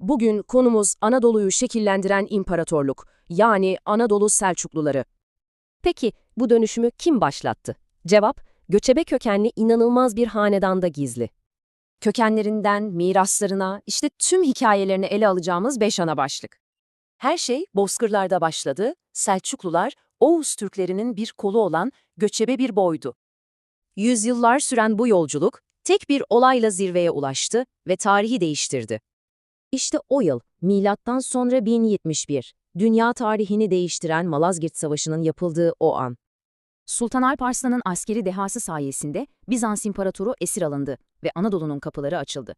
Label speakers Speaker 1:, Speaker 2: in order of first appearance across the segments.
Speaker 1: Bugün konumuz Anadolu'yu şekillendiren imparatorluk, yani Anadolu Selçukluları. Peki bu dönüşümü kim başlattı? Cevap, göçebe kökenli inanılmaz bir hanedanda gizli. Kökenlerinden, miraslarına, işte tüm hikayelerini ele alacağımız beş ana başlık. Her şey Bozkırlar'da başladı, Selçuklular, Oğuz Türklerinin bir kolu olan göçebe bir boydu. Yüzyıllar süren bu yolculuk, tek bir olayla zirveye ulaştı ve tarihi değiştirdi. İşte o yıl, milattan sonra 1071, dünya tarihini değiştiren Malazgirt Savaşı'nın yapıldığı o an.
Speaker 2: Sultan Alp Arslan'ın askeri dehası sayesinde Bizans İmparatoru esir alındı ve Anadolu'nun kapıları açıldı.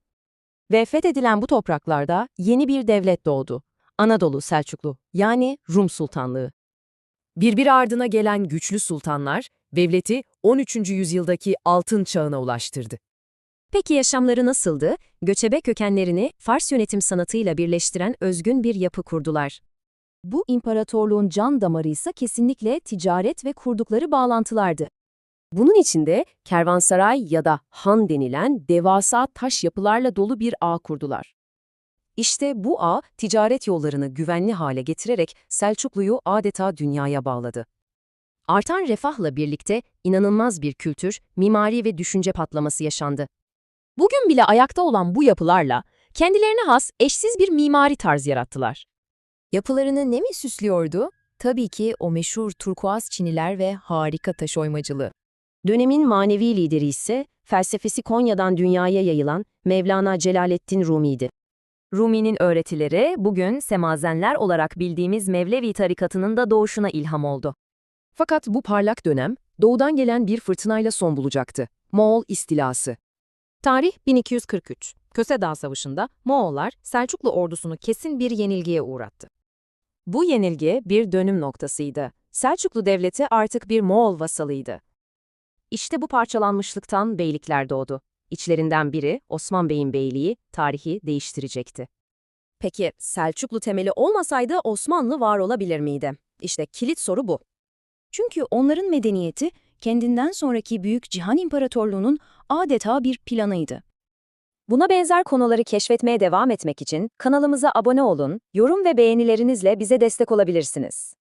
Speaker 1: Ve fethedilen bu topraklarda yeni bir devlet doğdu. Anadolu Selçuklu, yani Rum Sultanlığı. Birbiri ardına gelen güçlü sultanlar, devleti 13. yüzyıldaki altın çağına ulaştırdı. Peki yaşamları nasıldı? Göçebe kökenlerini Fars yönetim sanatıyla birleştiren özgün bir yapı kurdular. Bu imparatorluğun can damarı ise kesinlikle ticaret ve kurdukları bağlantılardı. Bunun içinde kervansaray ya da han denilen devasa taş yapılarla dolu bir ağ kurdular. İşte bu ağ ticaret yollarını güvenli hale getirerek Selçuklu'yu adeta dünyaya bağladı. Artan refahla birlikte inanılmaz bir kültür, mimari ve düşünce patlaması yaşandı. Bugün bile ayakta olan bu yapılarla kendilerine has eşsiz bir mimari tarz yarattılar. Yapılarını ne mi süslüyordu? Tabii ki o meşhur turkuaz çiniler ve harika taş oymacılığı. Dönemin manevi lideri ise felsefesi Konya'dan dünyaya yayılan Mevlana Celaleddin Rumi'ydi. Rumi'nin öğretileri bugün semazenler olarak bildiğimiz Mevlevi tarikatının da doğuşuna ilham oldu. Fakat bu parlak dönem doğudan gelen bir fırtınayla son bulacaktı. Moğol istilası. Tarih 1243. Köse Dağı Savaşı'nda Moğollar Selçuklu ordusunu kesin bir yenilgiye uğrattı. Bu yenilgi bir dönüm noktasıydı. Selçuklu devleti artık bir Moğol vasalıydı. İşte bu parçalanmışlıktan beylikler doğdu. İçlerinden biri Osman Bey'in beyliği tarihi değiştirecekti. Peki Selçuklu temeli olmasaydı Osmanlı var olabilir miydi? İşte kilit soru bu. Çünkü onların medeniyeti kendinden sonraki Büyük Cihan İmparatorluğu'nun adeta bir planıydı. Buna benzer konuları keşfetmeye devam etmek için kanalımıza abone olun, yorum ve beğenilerinizle bize destek olabilirsiniz.